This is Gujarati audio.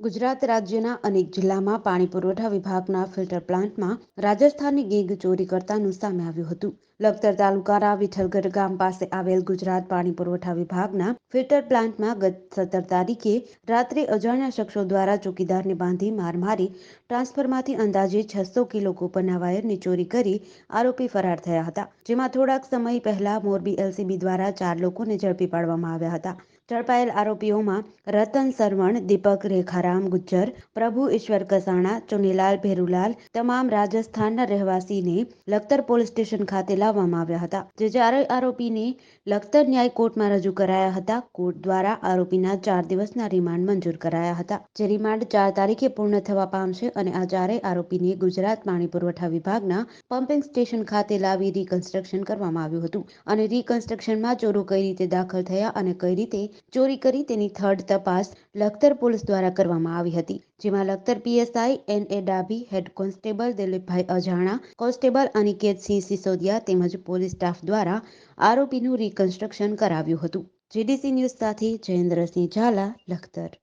ગુજરાત રાજ્યના અનેક જિલ્લામાં પાણી પુરવઠા વિભાગના ફિલ્ટર પ્લાન્ટમાં રાજસ્થાની ગેંગ ચોરી કરતાનું સામે આવ્યું હતું. લખતર તાલુકાના વિઠલગઢ ગામ પાસે આવેલ ગુજરાત પાણી પુરવઠા વિભાગના ફિલ્ટર પ્લાન્ટમાં ગત સત્તર તારીખે રાત્રે અજાણ્યા શખ્સો દ્વારા ચોકીદારને બાંધી માર મારી ટ્રાન્સફરમાંથી અંદાજે છસો કિલો કોપરના વાયરની ચોરી કરી આરોપી ફરાર થયા હતા, જેમાં થોડાક સમય પહેલા મોરબી એલસીબી દ્વારા ચાર લોકોને ઝડપી પાડવામાં આવ્યા હતા. ઝડપાયેલ આરોપીઓમાં રતન સરવણ, દીપક રેખારામ ગુજ્જર, પ્રભુ ઈશ્વર કસાણા, ચુનીલાલ ભેરુલાલ, તમામ રાજસ્થાનના રહેવાસીને લખતર પોલીસ સ્ટેશન ખાતે લાવવામાં આવ્યા હતા. જે ચારેય આરોપીને લખતર ન્યાય કોર્ટમાં રજૂ કરાયા હતા. કોર્ટ દ્વારા આરોપીના ચાર દિવસના રિમાન્ડ મંજૂર કરાયા હતા. જે રિમાન્ડ ચાર તારીખે પૂર્ણ થવા પામશે અને આ ચારેય આરોપીને ગુજરાત પાણી પુરવઠા વિભાગના પમ્પિંગ સ્ટેશન ખાતે લાવી રિકન્સ્ટ્રક્શન કરવામાં આવ્યું હતું અને રિકન્સ્ટ્રક્શનમાં ચોરો કઈ રીતે દાખલ થયા અને કઈ રીતે ચોરી કરી તેની થર્ડ તપાસ લખતર પોલીસ દ્વારા કરવામાં આવી હતી. જેમાં Lakhtar PSI N A Dabhi, head constable Dilipbhai Ajana, constable Aniketsinh Sisodiya તેમજ પોલીસ સ્ટાફ દ્વારા આરોપીનું રિકન્સ્ટ્રક્શન કરાવ્યું હતું. જીડીસી ન્યૂઝ સાથે જયેન્દ્રસિંહ ઝાલા લખતર.